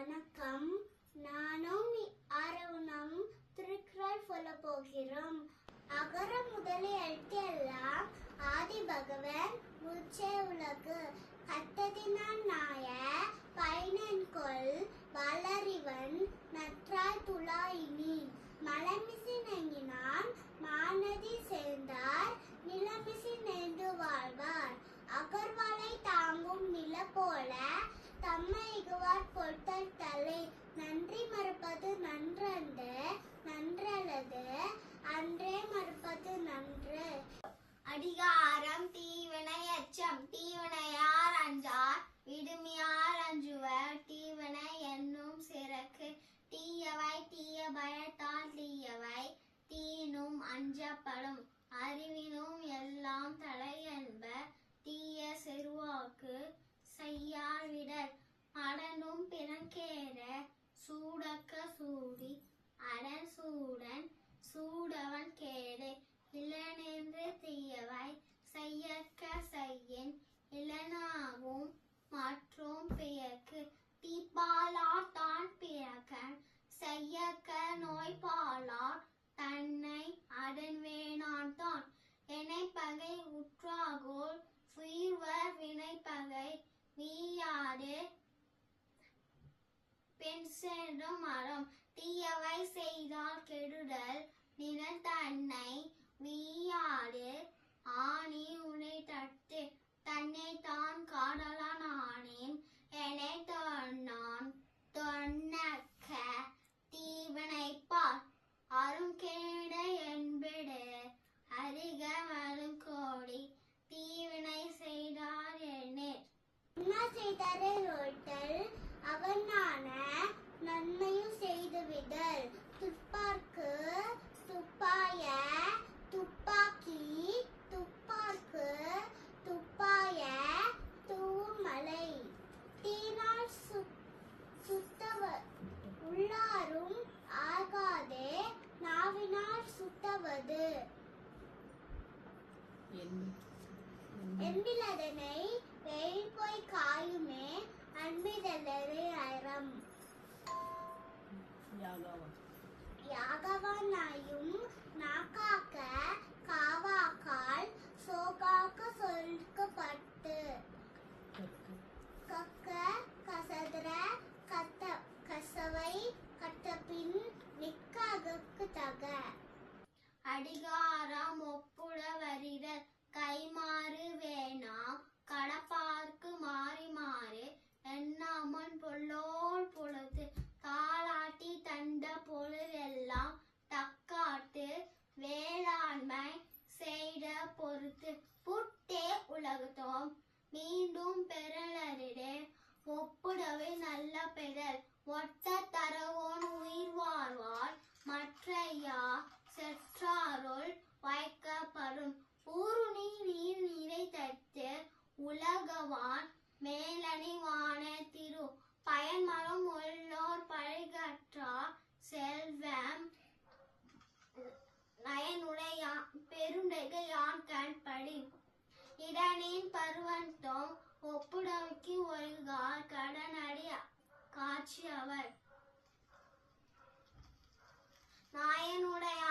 வணக்கம். நானும் ஆரவணம் திருக்குறள் சொல்ல போகிறோம். அகர முதலே எழுத்தெல்லாம் ஆதி பகவன் முச்சே உலகு. கட்டதினான் நாய பயனன்கொள் வளரிவன் நற்றாய் துளாயினி. மலமிசி நங்கினான் மாநதி செருவாக்கு செய்யாவிடர் அடனும் பிறக்கேற சூடக்க சூடி அடன் சூடன் சூடவன் கேடு. சென்றும் மரம் தீயவை செய்தால் கெடுதல் நிழல் தன்னை வீயாது ஆணி உனை தட்டு தன்னை தான் காடலான் ஆனேன் என்னை தொன்னான் தொன்னக்க தீவனைப்பார் அரும் கேட என்பிடு அருக கோடி தீவினை செய்தார் என்ன செய்தாரே? செய்துவிடல் துப்பார்க்கு துப்பாய துப்பாக்கி துப்பார்க்கு துப்பாய தூமலை. தீனால் சுத்தவ உள்ளாரும் ஆகாதே நாவினால் சுத்தவது. என்பிலதனை வெயில் போய் காயுமே யாகவனாயும் நாக்காக்க காவாக்கால் சோகாக்க சொல்கப்பட்டு. கக்க கசதர கத்த கசவை கட்டபின் நிக்காகக்கு தக. அடிகாரம் ஒப்புட வரிடர் கைமா பயன்மரம் உள்ளோர் பழகற்றார் செல்வம் நயனுடையா பெருண்டகையான் கண்படி? இடனின் பருவந்தோம் ஒப்புடோக்கி ஒழுகார் கடனடி காட்சி அவர். நாயனுடைய